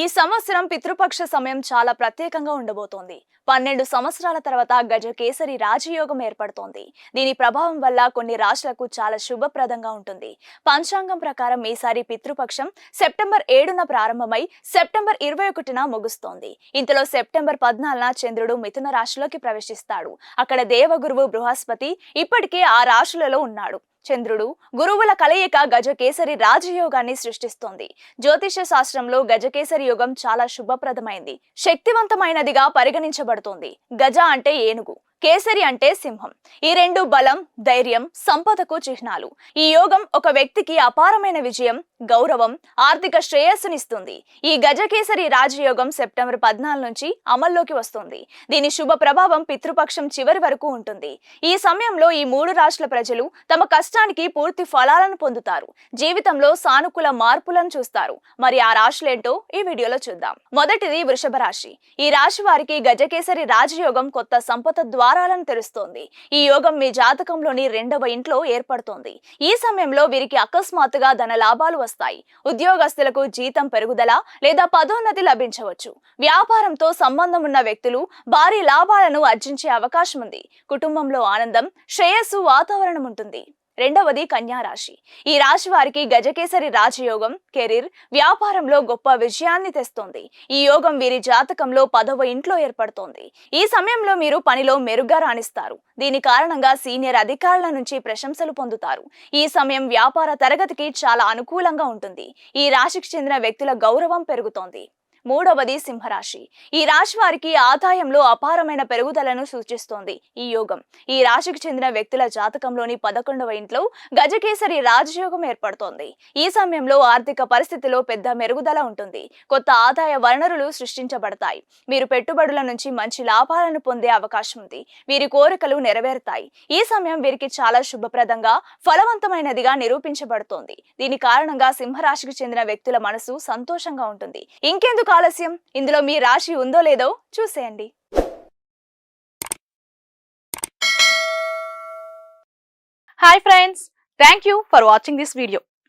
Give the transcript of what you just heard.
ఈ సంవత్సరం పితృపక్ష సమయం చాలా ప్రత్యేకంగా ఉండబోతోంది. పన్నెండు సంవత్సరాల తర్వాత గజ కేసరి రాజయోగం ఏర్పడుతోంది. దీని ప్రభావం వల్ల కొన్ని రాశులకు చాలా శుభప్రదంగా ఉంటుంది. పంచాంగం ప్రకారం ఈసారి పితృపక్షం సెప్టెంబర్ ఏడున ప్రారంభమై సెప్టెంబర్ ఇరవై ఒకటిన ముగుస్తోంది. ఇంతలో సెప్టెంబర్ పద్నాలుగున చంద్రుడు మిథున రాశిలోకి ప్రవేశిస్తాడు. అక్కడ దేవగురువు బృహస్పతి ఇప్పటికే ఆ రాశులలో ఉన్నాడు. చంద్రుడు గురువుల కలయిక గజకేసరి రాజయోగాన్ని సృష్టిస్తోంది. జ్యోతిష శాస్త్రంలో గజకేసరి యోగం చాలా శుభప్రదమైంది. శక్తివంతమైనదిగా పరిగణించబడుతోంది. గజ అంటే ఏనుగు కేసరి అంటే సింహం. ఈ రెండు బలం ధైర్యం సంపదకు చిహ్నాలు. ఈ యోగం ఒక వ్యక్తికి అపారమైన విజయం గౌరవం ఆర్థిక శ్రేయస్సునిస్తుంది. ఈ గజకేసరి రాజయోగం సెప్టెంబర్ పద్నాలుగు నుంచి అమల్లోకి వస్తుంది. దీని శుభ ప్రభావం పితృపక్షం చివరి వరకు ఉంటుంది. ఈ సమయంలో ఈ మూడు రాష్ట్రాల ప్రజలు తమ కష్టానికి పూర్తి ఫలాలను పొందుతారు. జీవితంలో సానుకూల మార్పులను చూస్తారు. మరి ఆ రాశులేంటో ఈ వీడియోలో చూద్దాం. మొదటిది వృషభ రాశి. ఈ రాశి వారికి గజకేసరి రాజయోగం కొత్త సంపద ద్వారాలను తెరుస్తోంది. ఈ యోగం మీ జాతకంలోని రెండవ ఇంట్లో ఏర్పడుతోంది. ఈ సమయంలో వీరికి అకస్మాత్తుగా ధన లాభాలు వస్తాయి. ఉద్యోగస్తులకు జీతం పెరుగుదల లేదా పదోన్నతి లభించవచ్చు. వ్యాపారంతో సంబంధం ఉన్న వ్యక్తులు భారీ లాభాలను ఆర్జించే అవకాశం ఉంది కుటుంబంలో ఆనందం శ్రేయస్సు వాతావరణం ఉంటుంది రెండవది కన్యా రాశి. ఈ రాశి వారికి గజకేసరి రాజయోగం కెరీర్ వ్యాపారంలో గొప్ప విజయాన్ని తెస్తోంది. ఈ యోగం వీరి జాతకంలో పదవ ఇంట్లో ఏర్పడుతోంది. ఈ సమయంలో మీరు పనిలో మెరుగ్గా రాణిస్తారు. దీని కారణంగా సీనియర్ అధికారుల నుంచి ప్రశంసలు పొందుతారు. ఈ సమయం వ్యాపార తరగతికి చాలా అనుకూలంగా ఉంటుంది. ఈ రాశికి చెందిన వ్యక్తుల గౌరవం పెరుగుతోంది. మూడవది సింహరాశి. ఈ రాశి వారికి ఆదాయంలో అపారమైన పెరుగుదలను సూచిస్తోంది ఈ యోగం. ఈ రాశికి చెందిన వ్యక్తుల జాతకంలోని పదకొండవ ఇంట్లో గజకేసరి రాజయోగం ఏర్పడుతోంది. ఈ సమయంలో ఆర్థిక పరిస్థితిలో పెద్ద మెరుగుదల ఉంటుంది. కొత్త ఆదాయ వనరులు సృష్టించబడతాయి. మీరు పెట్టుబడుల నుంచి మంచి లాభాలను పొందే అవకాశం ఉంది. వీరి కోరికలు నెరవేరుతాయి. ఈ సమయం వీరికి చాలా శుభప్రదంగా ఫలవంతమైనదిగా నిరూపించబడుతోంది. దీని కారణంగా సింహరాశికి చెందిన వ్యక్తుల మనసు సంతోషంగా ఉంటుంది. ఇంకెందుకు ఆలస్యం? ఇందులో మీ రాశి ఉందో లేదో చూసేయండి. Hi friends thank you for watching this video